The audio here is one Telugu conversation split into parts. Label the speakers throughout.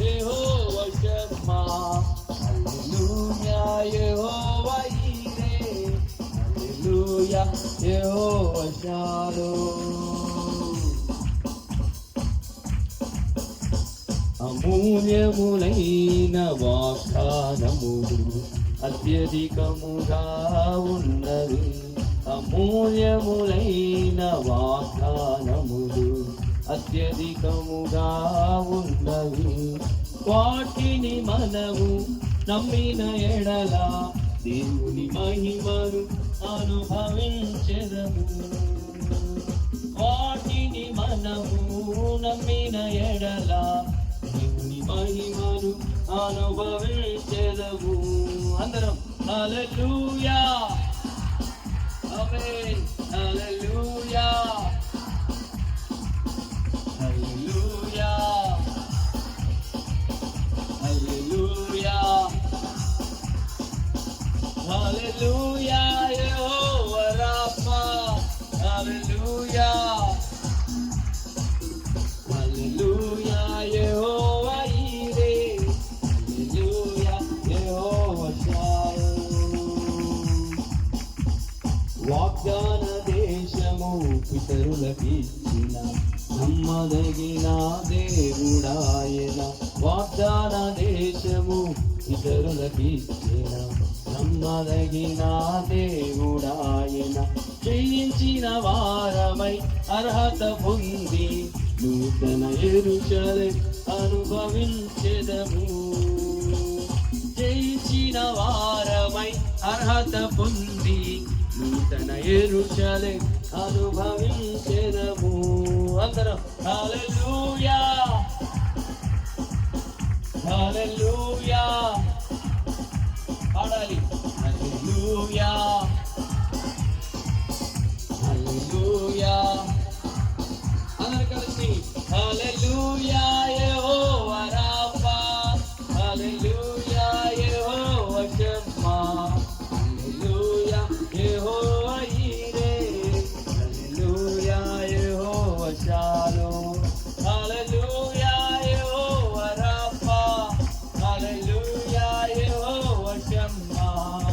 Speaker 1: యెహోవా Shammah hallelujah Jehovah Jireh hallelujah Jehovah shalom అమూల్యములైన వాగ్దానములు అత్యధికముగా ఉన్నవి అమూల్యములైన వాగ్దానములు అత్యధికముగా ఉన్నవి వాటిని మనము నమ్మిన ఎడల దేవుని మహిమను అనుభవించదము. వాటిని మనము నమ్మిన ఎడల దేవుని మహిమను అనుభవించదము. అందరం. హల్లెలూయా. ఆమేన్. హల్లెలూయా యెహోవా రాఫా హల్లెలూయా hallelujah Jehovah Jireh hallelujah Jehovah shalom వాగ్దాన దేశము పితరులకిచ్చిన నమ్మదగిన దేవుడాయన వాగ్దాన దేశము పితరులకిచ్చిన నమ్మదగిన దేవుడాయన జయించిన వారమై అర్హత పొంది నూతన ఎరుచలే అనుభవించెదము. జయించిన వారమై అర్హత పొంది నూతన ఎరుచలే అనుభవించెదము. అందరం హల్లెలూయా. హల్లెలూయా పాడాలి Shammah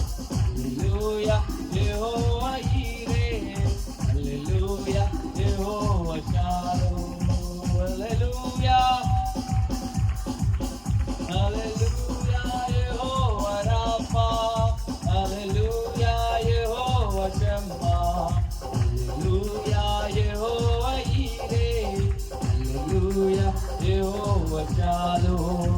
Speaker 1: hallelujah Jehovah Jireh hallelujah Jehovah Shalom hallelujah hallelujah Jehovah Rapha hallelujah Jehovah Shammah hallelujah Jehovah Jireh hallelujah Jehovah Shalom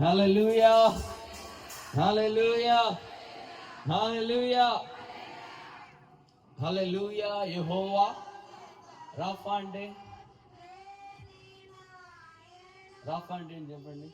Speaker 1: hallelujah hallelujah hallelujah hallelujah Jehovah Rapha అంటే రాఫా అంటే ఏంటి చెప్పండి.